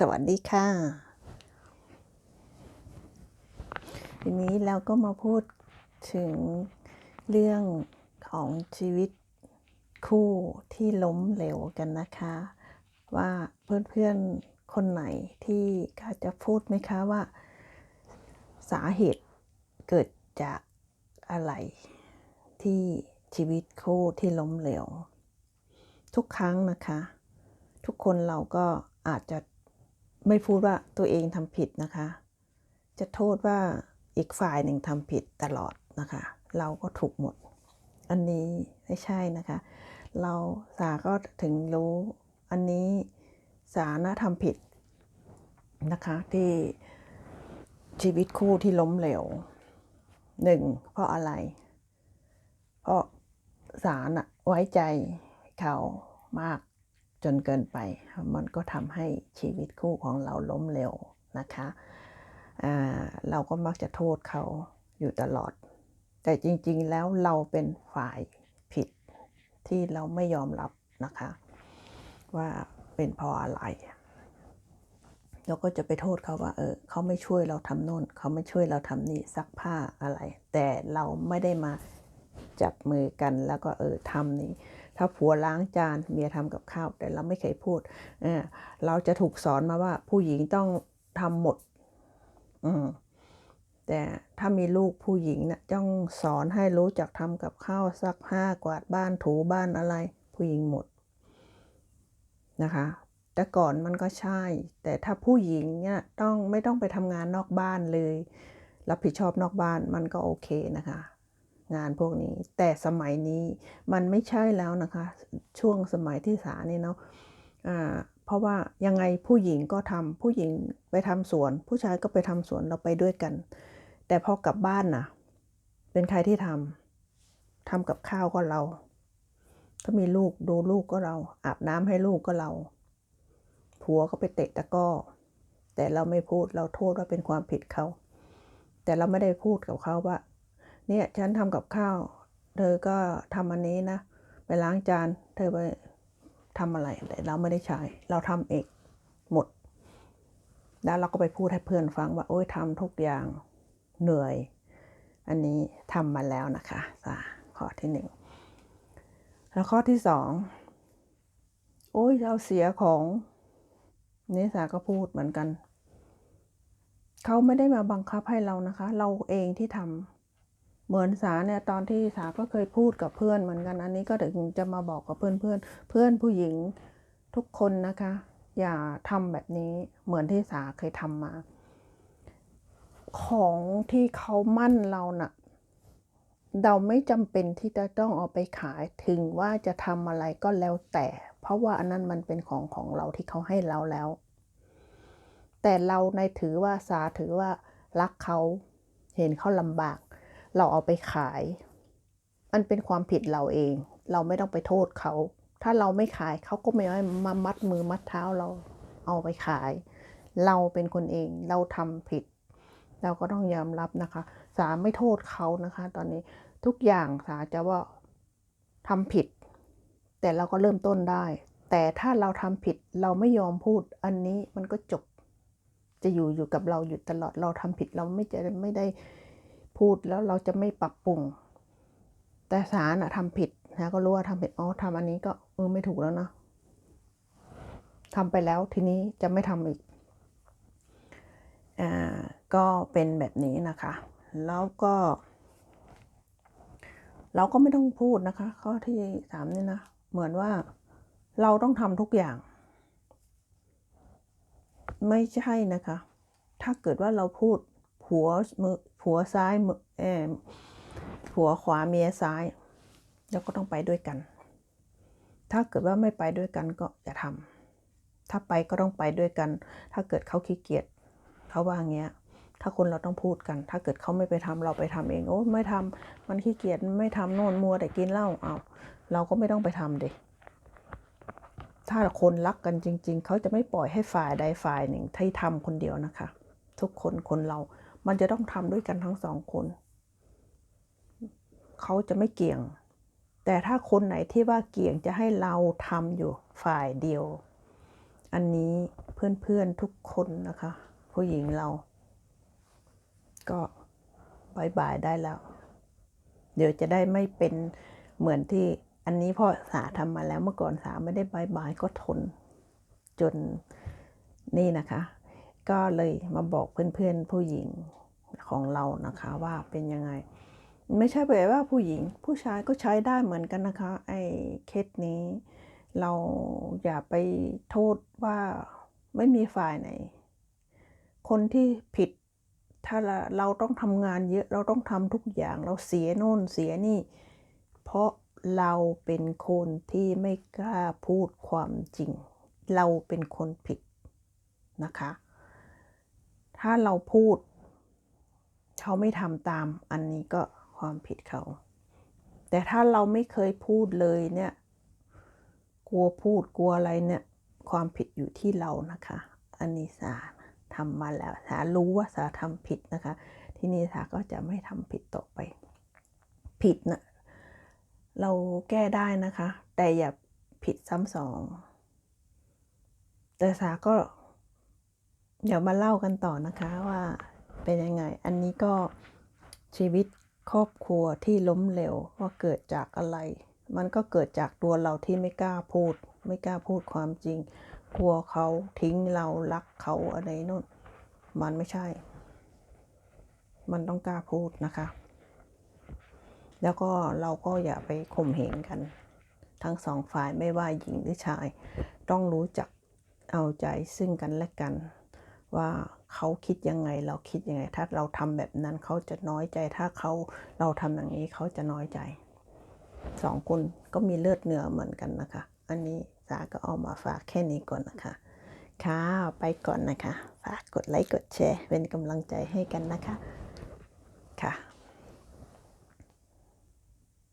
สวัสดีค่ะ ทีนี้เราก็มาพูดถึงเรื่องของชีวิตคู่ที่ล้มเหลวกันนะคะ ว่าเพื่อนๆคนไหนที่เขาจะพูดไหมคะว่า สาเหตุเกิดจากอะไรที่ชีวิตคู่ที่ล้มเหลว ทุกครั้งนะคะ ทุกคนเราก็อาจจะ ไม่พูดว่าตัวเองทำผิดนะคะ จะโทษว่าอีกฝ่ายหนึ่งทำผิดตลอดนะคะ เราก็ถูกหมด อันนี้ไม่ใช่นะคะ เราสาก็ถึงรู้อันนี้สานะทำผิดนะคะที่ชีวิตคู่ที่ล้มเหลวหนึ่งเพราะอะไร เพราะสารอะไว้ใจเขามาก จนเกินไป มันก็ทำให้ชีวิตคู่ของเราล้มเหลวนะคะเราก็มักจะโทษเขาอยู่ตลอด แต่จริงๆแล้วเราเป็นฝ่ายผิดที่เราไม่ยอมรับนะคะ ว่าเป็นเพราะอะไรเราก็จะไปโทษเขาว่า เออเขาไม่ช่วยเราทำโน่น เขาไม่ช่วยเราทำนี่ซักผ้าอะไร แต่เราไม่ได้มาจับมือกันแล้วก็เออทำนี่ ถ้าผัวล้างจานเมียทำกับข้าว แต่เราไม่เคยพูดเอเราจะถูกสอนมาว่าผู้หญิงต้องทำหมด อืมแต่ถ้ามีลูกผู้หญิงนะ่ะต้องสอนให้รู้จักทำกับข้าวซักผ้ากวาดบ้านถูบ้านอะไร ผู้หญิงหมดนะคะ แต่ก่อนมันก็ใช่ แต่ถ้าผู้หญิงเนี่ยต้องไม่ต้องไปทำงานนอกบ้านเลย รับผิดชอบนอกบ้านมันก็โอเคนะคะ งานพวกนี้ แต่สมัยนี้มันไม่ใช่แล้วนะคะ ช่วงสมัยที่สานี่เนาะเพราะว่ายังไงผู้หญิงก็ทำผู้หญิงไปทำสวน ผู้ชายก็ไปทำสวนเราไปด้วยกัน แต่พอกลับบ้านนะเป็นใครที่ทำทำกับข้าวก็เรา ถ้ามีลูกดูลูกก็เรา อาบน้ำให้ลูกก็เราผัวก็ไปเตะตะก้อแต่เราไม่พูดเราโทษว่าเป็นความผิดเขา แต่เราไม่ได้พูดกับเขาว่า เนี่ยฉันทำกับข้าว เธอก็ทำอันนี้นะ ไปล้างจาน เธอไปทำอะไรแต่เราไม่ได้ใช้ เราทำเองหมด แล้วเราก็ไปพูดให้เพื่อนฟังว่าโอ้ยทำทุกอย่างเหนื่อย อันนี้ทำมาแล้วนะคะสาข้อที่หนึ่งแล้วข้อที่สองโอ้ยเราเสียของนี่สาก็พูดเหมือนกัน เขาไม่ได้มาบังคับให้เรานะคะ เราเองที่ทำ เหมือนสาเนี่ยตอนที่สาก็เคยพูดกับเพื่อนเหมือนกันอันนี้ก็ถึงจะมาบอกกับเพื่อนเพื่อนเพื่อนผู้หญิงทุกคนนะคะ อย่าทำแบบนี้เหมือนที่สาเคยทำมา ของที่เขามั่นเรานะ่ะ เราไม่จำเป็นที่จะต้องเอาไปขายถึงว่าจะทำอะไรก็แล้วแต่ เพราะว่าอันนั้นมันเป็นของของเราที่เขาให้เราแล้ว แต่เราในถือว่าสาถือว่ารักเขาเห็นเขาลำบาก เราเอาไปขาย มันเป็นความผิดเราเอง เราไม่ต้องไปโทษเขา ถ้าเราไม่ขายเขาก็ไม่มามัดมือมัดเท้าเราเอาไปขาย เราเป็นคนเองเราทำผิด เราก็ต้องยอมรับนะคะ สาไม่โทษเขานะคะ ตอนนี้ทุกอย่างสาจะว่าทำผิด แต่เราก็เริ่มต้นได้ แต่ถ้าเราทำผิดเราไม่ยอมพูด อันนี้มันก็จบ จะอยู่อยู่กับเราอยู่ตลอดเราทำผิดเราไม่จะไม่ได้ พูดแล้วเราจะไม่ปรับปรุง แต่สารอะทำผิดนะก็รู้ว่าทำผิดอ๋อทำอันนี้ก็เออไม่ถูกแล้วนะทำไปแล้วทีนี้จะไม่ทำอีกอ่าก็เป็นแบบนี้นะคะ แล้วก็ เราก็ไม่ต้องพูดนะคะ ข้อที่สามนี่นะ เหมือนว่าเราต้องทำทุกอย่าง ไม่ใช่นะคะ ถ้าเกิดว่าเราพูด ผัวมือผัวซ้ายมือเออผัวขวาเมียซ้ายเราก็ต้องไปด้วยกัน ถ้าเกิดว่าไม่ไปด้วยกันก็อย่าทำถ้าไปก็ต้องไปด้วยกัน ถ้าเกิดเขาขี้เกียจเขาว่าอย่างเงี้ยถ้าคนเราต้องพูดกัน ถ้าเกิดเขาไม่ไปทำเราไปทำเอง โอ้ไม่ทำมันขี้เกียจไม่ทำโน่นมัวแต่กินเหล้าเอาเราก็ไม่ต้องไปทำเด็ถ้าคนรักกันจริง ๆ เขาจะไม่ปล่อยให้ฝ่ายใดฝ่ายหนึ่งที่ทำคนเดียวนะคะ ทุกคนคนเรา มันจะต้องทำด้วยกันทั้งสองคน เขาจะไม่เกี่ยง แต่ถ้าคนไหนที่ว่าเกี่ยงจะให้เราทำอยู่ฝ่ายเดียว อันนี้เพื่อนๆทุกคนนะคะ ผู้หญิงเรา ก็บายบายได้แล้ว เดี๋ยวจะได้ไม่เป็นเหมือนที่อันนี้พ่อสาทำมาแล้วเมื่อก่อนสาไม่ได้บายบายก็ทน จนนี่นะคะ ก็เลยมาบอกเพื่อนๆผู้หญิงของเรานะคะว่าเป็นยังไง ไม่ใช่แบบว่าผู้หญิง ผู้ชายก็ใช้ได้เหมือนกันนะคะไอ้เคสนี้ เราอย่าไปโทษว่าไม่มีฝ่ายไหน คนที่ผิดถ้าเราเราต้องทำงานเยอะเราต้องทำทุกอย่างเราเสียโน่นเสียนี่ เพราะเราเป็นคนที่ไม่กล้าพูดความจริง เราเป็นคนผิดนะคะ ถ้าเราพูด เขาไม่ทำตาม อันนี้ก็ความผิดเขา แต่ถ้าเราไม่เคยพูดเลยเนี่ย กลัวพูดกลัวอะไรเนี่ย ความผิดอยู่ที่เรานะคะ อันนี้สาทำมาแล้วสารู้ว่าสาทำผิดนะคะ ที่นี่สาก็จะไม่ทำผิดต่อไป ผิดนะเราแก้ได้นะคะ แต่อย่าผิดซ้ำสอง แต่สาก็ เดี๋ยวมาเล่ากันต่อนะคะว่าเป็นยังไง อันนี้ก็ชีวิตครอบครัวที่ล้มเหลวว่าเกิดจากอะไร มันก็เกิดจากตัวเราที่ไม่กล้าพูด ไม่กล้าพูดความจริง กลัวเขาทิ้งเรารักเขาอะไรนู่นมันไม่ใช่ มันต้องกล้าพูดนะคะ แล้วก็เราก็อย่าไปข่มเหงกัน ทั้งสองฝ่ายไม่ว่าหญิงหรือชาย ต้องรู้จักเอาใจซึ่งกันและกัน ว่าเขาคิดยังไงเราคิดยังไง ถ้าเราทำแบบนั้นเขาจะน้อยใจ ถ้าเขาเราทำอย่างนี้เขาจะน้อยใจสองคนก็มีเลือดเนื้อเหมือนกันนะคะ อันนี้สาก็เอามาฝากแค่นี้ก่อนนะคะ ค่ะ ไปก่อนนะคะ ฝากกดไลค์กดแชร์ เป็นกำลังใจให้กันนะคะ ค่ะ